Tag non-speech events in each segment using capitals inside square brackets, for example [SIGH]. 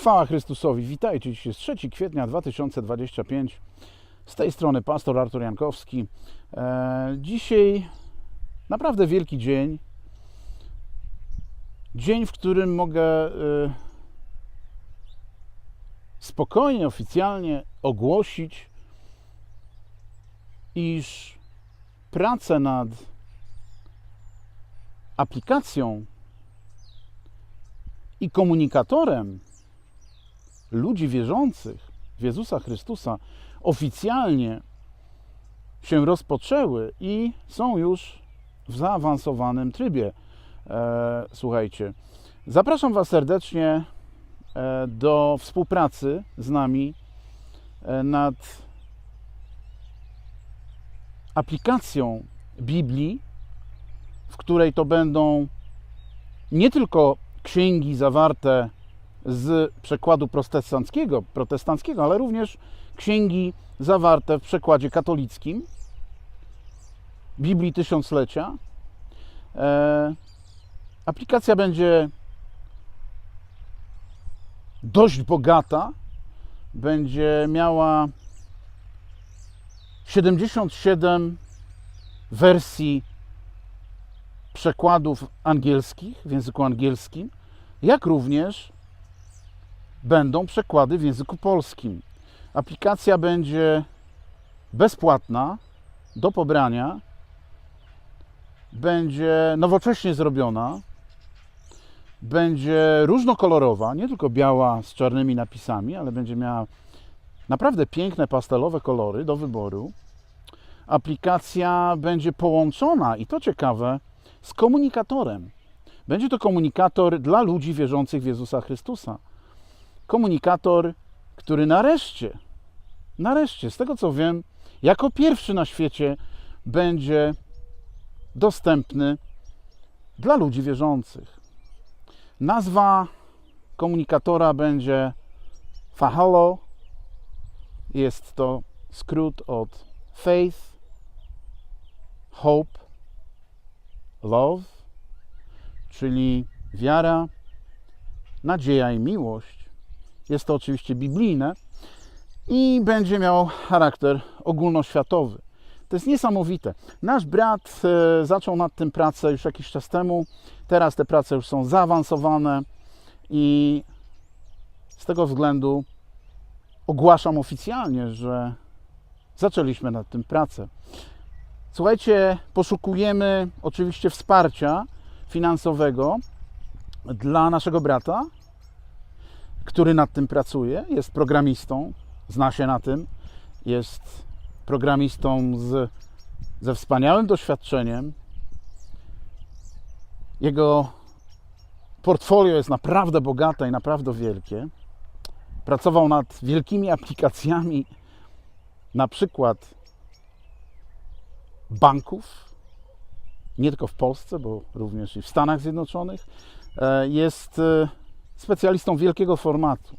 Chwała Chrystusowi. Witajcie. Dzisiaj jest 3 kwietnia 2025. Z tej strony pastor Artur Jankowski. E, dzisiaj naprawdę wielki dzień. Dzień, w którym mogę e, spokojnie, oficjalnie ogłosić, iż pracę nad aplikacją i komunikatorem ludzi wierzących w Jezusa Chrystusa oficjalnie się rozpoczęły i są już w zaawansowanym trybie. E, słuchajcie, zapraszam Was serdecznie e, do współpracy z nami e, nad aplikacją Biblii, w której to będą nie tylko księgi zawarte z przekładu protestanckiego, protestanckiego, ale również księgi zawarte w przekładzie katolickim Biblii Tysiąclecia. E, aplikacja będzie dość bogata. Będzie miała 77 wersji przekładów angielskich w języku angielskim, jak również będą przekłady w języku polskim. Aplikacja będzie bezpłatna do pobrania, będzie nowocześnie zrobiona, będzie różnokolorowa, nie tylko biała z czarnymi napisami, ale będzie miała naprawdę piękne pastelowe kolory do wyboru. Aplikacja będzie połączona, i to ciekawe, z komunikatorem. Będzie to komunikator dla ludzi wierzących w Jezusa Chrystusa. Komunikator, który nareszcie, nareszcie, z tego co wiem, jako pierwszy na świecie będzie dostępny dla ludzi wierzących. Nazwa komunikatora będzie Fahalo. Jest to skrót od Faith, Hope, love, czyli wiara, nadzieja i miłość. Jest to oczywiście biblijne i będzie miał charakter ogólnoświatowy. To jest niesamowite. Nasz brat e, zaczął nad tym pracę już jakiś czas temu. Teraz te prace już są zaawansowane i z tego względu ogłaszam oficjalnie, że zaczęliśmy nad tym pracę. Słuchajcie, poszukujemy oczywiście wsparcia finansowego dla naszego brata, który nad tym pracuje. Jest programistą, zna się na tym. Jest programistą z, ze wspaniałym doświadczeniem. Jego portfolio jest naprawdę bogate i naprawdę wielkie. Pracował nad wielkimi aplikacjami, na przykład banków, nie tylko w Polsce, bo również i w Stanach Zjednoczonych. E, Jest e, specjalistą wielkiego formatu.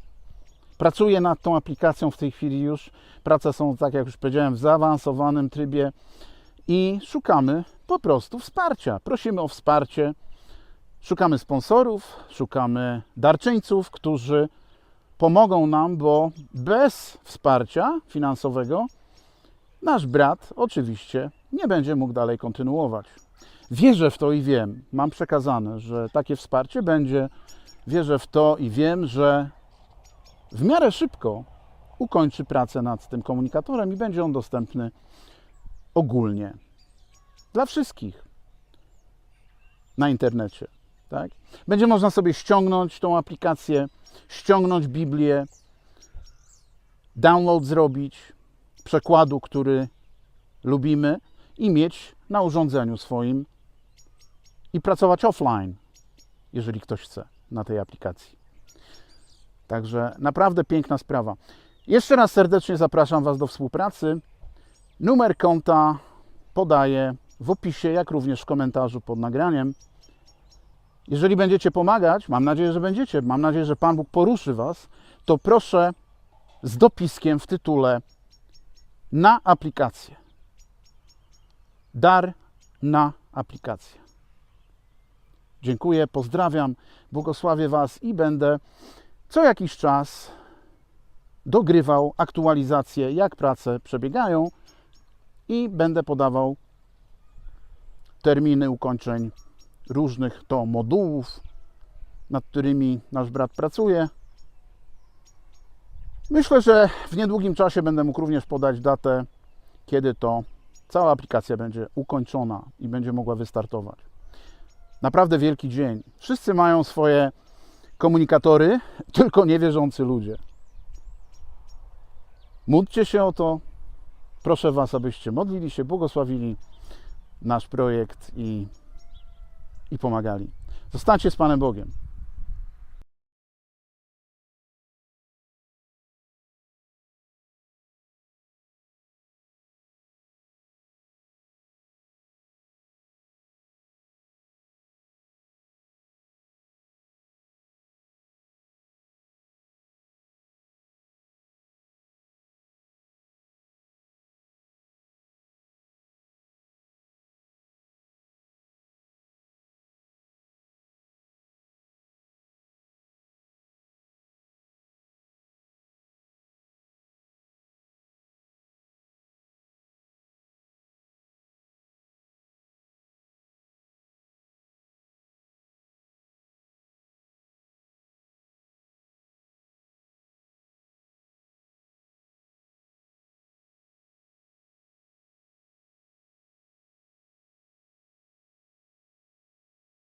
Pracuje nad tą aplikacją w tej chwili już. Prace są, tak jak już powiedziałem, w zaawansowanym trybie i szukamy po prostu wsparcia. Prosimy o wsparcie. Szukamy sponsorów, szukamy darczyńców, którzy pomogą nam, bo bez wsparcia finansowego nasz brat oczywiście nie będzie mógł dalej kontynuować. Wierzę w to i wiem, mam przekazane, że takie wsparcie będzie. Wierzę w to i wiem, że w miarę szybko ukończy pracę nad tym komunikatorem i będzie on dostępny ogólnie dla wszystkich na internecie. Tak? Będzie można sobie ściągnąć tą aplikację, ściągnąć Biblię, download zrobić przekładu, który lubimy i mieć na urządzeniu swoim i pracować offline, jeżeli ktoś chce na tej aplikacji. Także naprawdę piękna sprawa. Jeszcze raz serdecznie zapraszam Was do współpracy. Numer konta podaję w opisie, jak również w komentarzu pod nagraniem. Jeżeli będziecie pomagać, mam nadzieję, że będziecie, mam nadzieję, że Pan Bóg poruszy Was, to proszę z dopiskiem w tytule na aplikację. Dar na aplikację. Dziękuję, pozdrawiam, błogosławię Was i będę co jakiś czas dogrywał aktualizacje, jak prace przebiegają i będę podawał terminy ukończeń różnych to modułów, nad którymi nasz brat pracuje. Myślę, że w niedługim czasie będę mógł również podać datę, kiedy to cała aplikacja będzie ukończona i będzie mogła wystartować. Naprawdę wielki dzień. Wszyscy mają swoje komunikatory, [LAUGHS] tylko niewierzący ludzie. Módlcie się o to. Proszę Was, abyście modlili się, błogosławili nasz projekt i, i pomagali. Zostańcie z Panem Bogiem.